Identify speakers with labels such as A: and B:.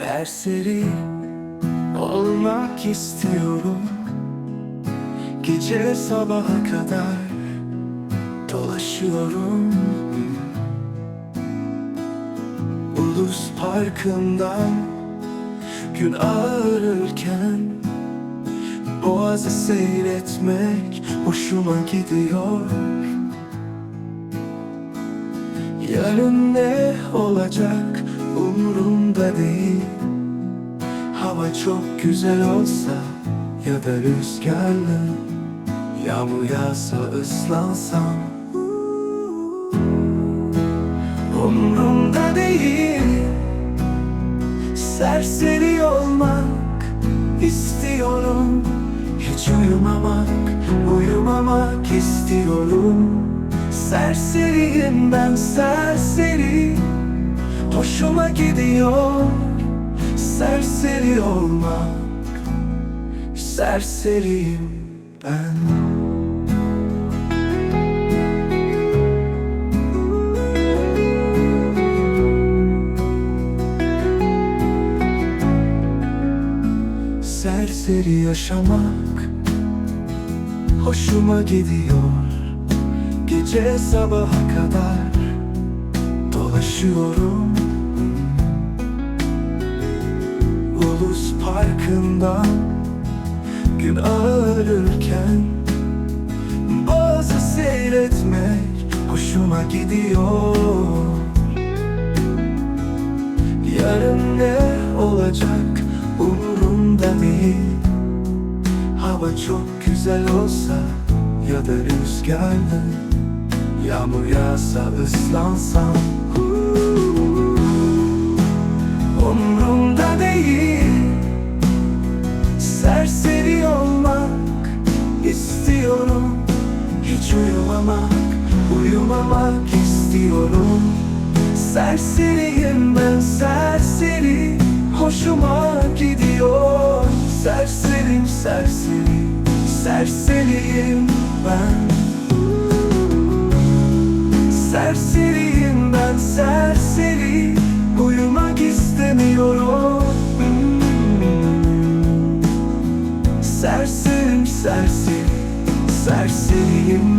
A: Serseri olmak istiyorum. Gece sabaha kadar dolaşıyorum. Ulus Parkı'ndan gün ağarırken Boğazı seyretmek hoşuma gidiyor. Yarın ne olacak umurumda değil Hava çok güzel olsa ya da rüzgarlı Yağmur yağsa ıslansam. Umrumda değil Serseri olmak istiyorum. Hiç uyumamak, uyumamak istiyorum. Serseriyim ben serseri. Hoşuma gidiyor Serseri olmak Serseriyim ben. Serseri yaşamak Hoşuma gidiyor. Gece sabaha kadar Dolaşıyorum Ulus Parkı'ndan Gün ağarırken Bazı seyretmek Hoşuma gidiyor. Yarın ne olacak umurumda değil. Hava çok güzel olsa ya da rüzgarlı Yağmur yağsa ıslansam uyumamak, uyumamak istiyorum. Serseriyim ben serseri Hoşuma gidiyor. Serserim serseri Serseriyim ben. Serseriyim ben serseri Uyumak istemiyorum. Serserim serseri Serseriyim